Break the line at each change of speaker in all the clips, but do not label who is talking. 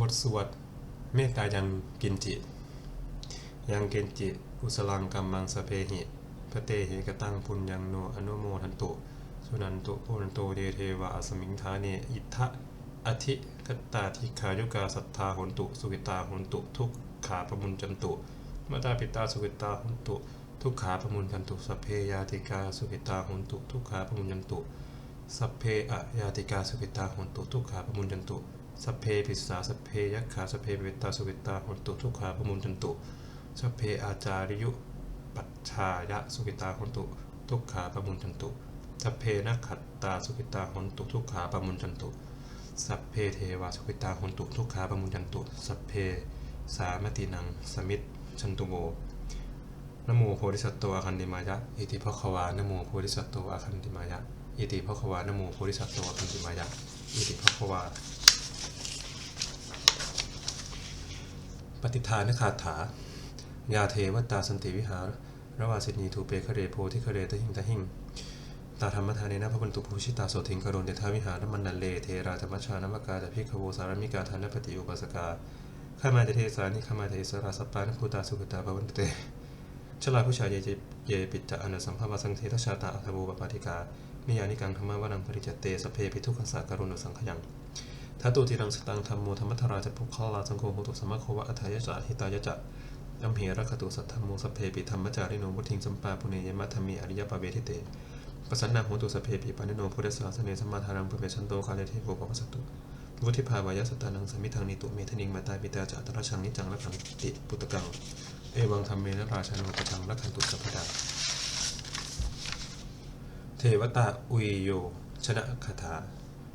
บทสวดเมตตายังกินจิ ยังเกนจิกุสลังกัมมังสเพหิพระเตหิกตังปุญญังโนอนุโมทันตุ สุนันตุโพนันโตเดเทวะอสมิงทาเนอิทธะอธิกตตาธิคายุกาสัทธาหนตุ สุกิตาหนตุ ทุกขาปมุนจันตุมาตาปิตาสุกิตาหนตุ ทุกขาปมุนจันตุสัพเพยาติกาสุกิตาหนตุ ทุกขาปมุนจันตุสัพเพอะยาติกาสุกิตาหนตุ ทุกขาปมุนจันตุ สัพเพปิสสาสัพเพยักขาสัพเพเวตาสุกิตาหนตุทุกขาปมุนจันตุสัพเพอาจาริยุปัจฉายะสุกิตาหนตุทุกขาปมุนจันตุสัพเพนักขัตตาสุกิตาหนตุทุกขาปมุนจันตุสัพเพเทวาสุกิตาหนตุทุกขาปมุนจันตุสัพเพสามตินังสมิตชันตุโมนโมโพธิสัตว์ตัวอาคันติมายะ อิติภควานโมโพธิสัตว์ตัวอาคันติมายะ อิติภควานโมโพธิสัตว์ตัวอาคันติมายะ อิติภควา ปฏิทานคาถายาเทวตาสันติวิหารระวาสินีทูเปคเรโพธิคเรตหิงตะหิงตาธรรมทานเนนะพระบุญตุภูชิตาโสทิงกรุณเดทาวิหารมันนันเลเทราธรรมชานมกาจะพิกขโวสารมิกาทานปฏิอุปสกาข้ามาเทสานิข้ามาเทสราสปานภูตาสุขตาภวันเตชลาผู้ชายเยเจเยปิจจะอนัสัมภาวสังเททชาตาอัตโบปปาติกานิยานิกังธรรมวนังปริจเตสเพปิทุกขสากรุณสังขยัง ทัตุติรังสตังธรรมโมธรรมทราจะปุคลาสังโฆโหตุสมะโควะอัทายะจะหิตายะจะยัมเหระคตุสัทธมโมสเพปิธรรมจาริโนวุทิงสัมปาปุเนยมัธมีอริยปเวทิเตปสันนาโหตุสเพปิปานิโนพุทธสาสเนสมาทารังปเปชันโตคาเลเทโกปปัสตุวุธิภาวายสตานังสมิทังนิตุเมทนิงมาตาปิตาจาตระชังนิจังละขันติปุตตกังเอวังธรรมเมนะราชานุปทังละขันตุสัพพดาเทวตาอุยโยชนะคาถา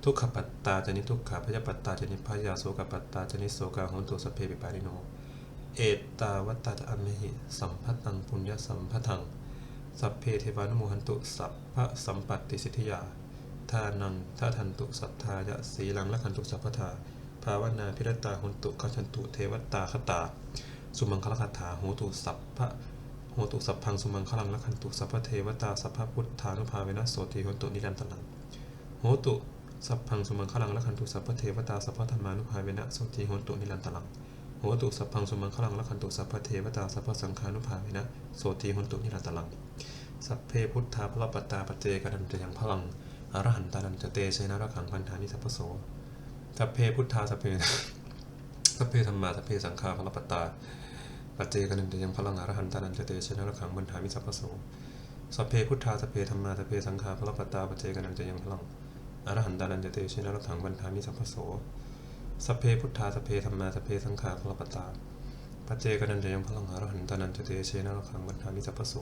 ทุกขปัตตาจนิทุกขาพยาปัตตาจนิพยาโสกปัตตาจนิโสกาโหนตุสเพปิปานิโน เอตาวัตตาจะอัมเหหิ สัมพัตังปุญญสัมพัทัง สัพเพเทวานุโมหันตุสัพพะสัมปัตติสิทธิยาทานังทาทันตุสัทธายะสีลังละคันตุสัพพทาภาวนาพิรตาหุนตุกัชันตุเทวตาคตา สุมังคลคาถาโหตุสัพพะโหตุสัพพังสุมังคลังละคันตุสัพพเทวตาสัพพพุทธานุภาเวนะโสติโหตุนิรันตนังโหตุ สัพพังสุมังคลังละคันตุสัพพเทวตาสัพพธรรมานุภาเวนะโสติโหตุนิรันตนังโหตุสัพพังสุมังคลังละคันตุสัพพเทวตาสัพพสังฆานุภาเวนะโสติหนตุนิรันตลังสัพเพพุทธาพระปตาปเจกนันจะยังพลังอรหันตานันจะเตชนะระขังพันธานิสัพพโสสัพเพพุทธาสัพเพสัพเพธรรมาสัพเพสังฆาพระปตาปัจเจกนันจะยังพลังอรหันตานันจะเตชนะระขังพันธานิสัพพโสสัพเพพุทธาสัพเพธรรมาสัพเพสังฆาพระปตาปัจเจกนันจะยังพลัง อรหันตานันจะเตเชนะระขังพันธานิสัพพโสสัพเพพุทธาสัพเพธรรมาสเพสังฆาพระปัตตาปัจเจกนันจะยังพลังอรหันตานันจะเตเชนะระขังบันทามิสัพพโส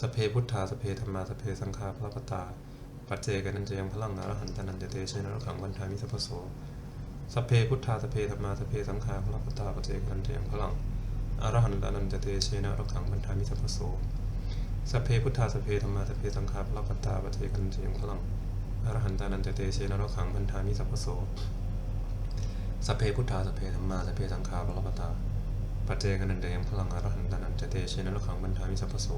สเพพุทธาสัพเพธรรมาสเพสังฆาพระปัตตาปัจเจกนันจะยังพลังอรหันตานันจะเตเชนะระขังบันทามิสัพพโสสัพเพพุทธาสัพเพธรรมาสเพสังฆาพระปัตตาปเจกนันจะยังพลัง อรหันตานันจเตเชนระขังบันทามิสัพพโสสเพพุทธาสัพเพธรรมาสัพเพสังฆาพระปัตตาปัจเจกนันจะยังพลังอรหันตานันจเตเชนะระขังบันทามิสัพพโส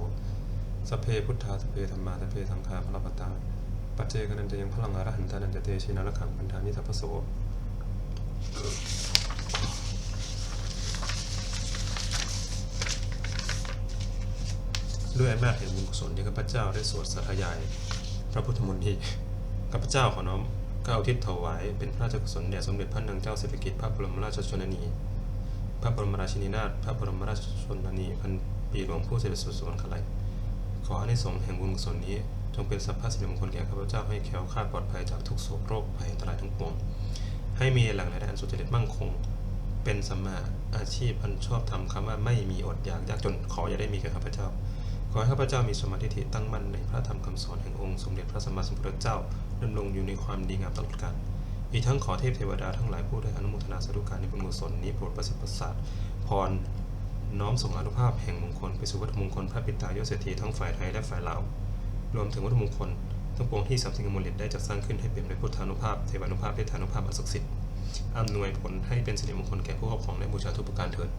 สเพพุทธาสัพเพธรรมาสัพเพสังฆาพระปัตตาปัจเจกนันเดยังพลังอรหันตานันจเตเชนะระขังบันทามิสัพพโสสเพพุทธาสเพธรรมาสเพสังฆาพระปตาปัจเจกนันเดยพลังอรหันตานันจะเตเชนรขังบันทามิสัพพโสด้วยอำนาจแห่งบุญกุศลที่ข้าพเจ้าได้สวดสาธยาย พระพุทธมนต์ที่ ข้าพเจ้าขอน้อมก้าวทิศถวายเป็นพระราชกุศลแด่สมเด็จพระนางเจ้าสิริกิติ์พระบรมราชชนนี พระบรมราชินีนาถพระบรมราชชนนีพันปีหลวงผู้เสด็จสู่สวรรคาลัยขออานิสงส์แห่งบุญกุศลนี้ จงเป็นสัพพะสิริมงคลแก่ข้าพเจ้าให้แคล้วคลาปลอดภัยจากทุกโศกโรคภัยอันตรายทั้งปวง ให้มีหลังไหลอันสุจริตมั่งคง เป็นสัมมาอาชีพอันชอบทำคำว่าไม่มีอดอยากยากจนขออย่าได้มีแก่ข้าพเจ้า ขอให้ข้าพเจ้ามีสมาธิิตั้งมั่นในพระธรรมคำสอนแห่งองค์สมเด็จพระสัมมาสัมพุทธเจ้าดำรงอยู่ในความดีงามตลอดกาลอีกทั้งขอเทพเทวดาทั้งหลายผู้ได้อนุโมทนาสาธุการในบุญกุศลนี้โปรดประสิทธิ์ประสาทพรน้อมส่งอนุภาพแห่งมงคลไปสู่วัตถุมงคลพระปิตายศเศรษฐีทั้งฝ่ายไทยและฝ่ายลาวรวมถึงวัตถุมงคลทั้งปวงที่สัมสิงห์มลิตได้จัดสร้างขึ้นให้เป็นด้วยพุทธานุภาพเทวานุภาพและธานุภาพอันศักดิ์สิทธิ์อำนวยผลให้เป็นสิริมงคลแก่ผู้ครอบครองและบูชาทุกประการเถิด